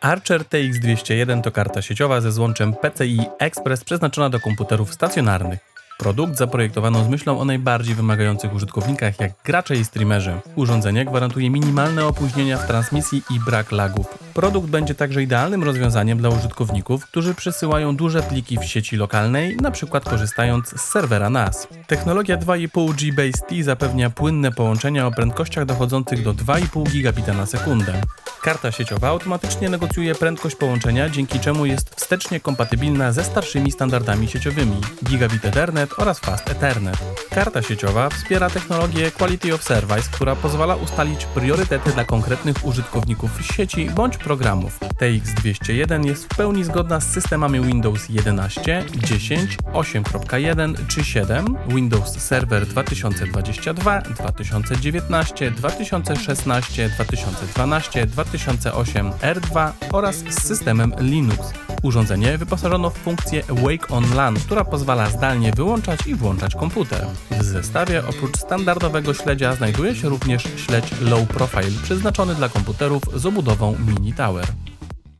Archer TX201 to karta sieciowa ze złączem PCI Express przeznaczona do komputerów stacjonarnych. Produkt zaprojektowano z myślą o najbardziej wymagających użytkownikach jak gracze i streamerzy. Urządzenie gwarantuje minimalne opóźnienia w transmisji i brak lagów. Produkt będzie także idealnym rozwiązaniem dla użytkowników, którzy przesyłają duże pliki w sieci lokalnej, np. korzystając z serwera NAS. Technologia 2,5G Base T zapewnia płynne połączenia o prędkościach dochodzących do 2,5 gigabita na sekundę. Karta sieciowa automatycznie negocjuje prędkość połączenia, dzięki czemu jest wstecznie kompatybilna ze starszymi standardami sieciowymi Gigabit Ethernet oraz Fast Ethernet. Karta sieciowa wspiera technologię Quality of Service, która pozwala ustalić priorytety dla konkretnych użytkowników sieci bądź programów. TX201 jest w pełni zgodna z systemami Windows 11, 10, 8.1 czy 7, Windows Server 2022, 2019, 2016, 2012, 2008 R2 oraz z systemem Linux. Urządzenie wyposażono w funkcję Wake on LAN, która pozwala zdalnie wyłączać i włączać komputer. W zestawie oprócz standardowego śledzia znajduje się również śledź Low Profile przeznaczony dla komputerów z obudową Mini Tower.